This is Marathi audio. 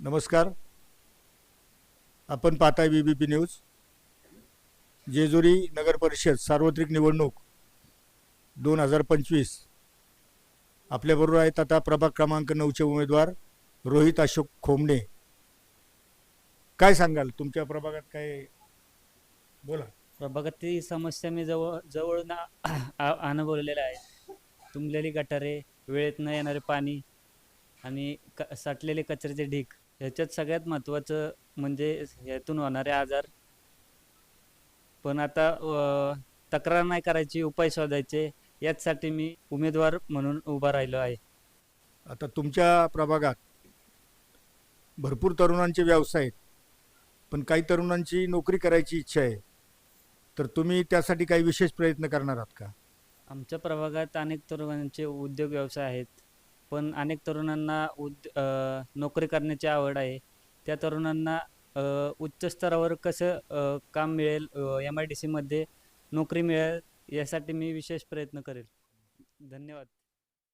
नमस्कार. आपण पाहताय B B P news Jejuri नगर परिषद सार्वत्रिक निवडणूक दोन हजार पंचवीस. आपल्याबरोबर आहेत आता प्रभाग क्रमांक नऊचे उमेदवार रोहित अशोक खोमणे. काय सांगाल? तुमच्या प्रभागात काय? बोला. प्रभागातील समस्या मी जवळ जवळ ना आ- अनुभवलेल्या आहे तुंबलेली गटारे वेळेत न येणारे पाणी आणि क साठलेले कचऱ्याचे ढीक ह्याच्यात सगळ्यात महत्त्वाचं म्हणजे ह्यातून होणारे आजार. पण आता तक्रार नाही करायची उपाय शोधायचे याचसाठी मी उमेदवार म्हणून उभा राहिलो आहे. आता तुमच्या प्रभागात भरपूर तरुणांचे व्यवसाय आहेत. पण काही तरुणांची नोकरी करायची इच्छा आहे. तर तुम्ही त्यासाठी काही विशेष प्रयत्न करणार आहात का? आमच्या प्रभागात अनेक तरुणांचे उद्योग व्यवसाय आहेत. पण अनेक तरुणांना उद नोकरी करण्याची आवड आहे. त्या तरुणांना उच्च स्तरावर कसं काम मिळेल एम आय डी सीमध्ये नोकरी मिळेल यासाठी मी विशेष प्रयत्न करेल. धन्यवाद.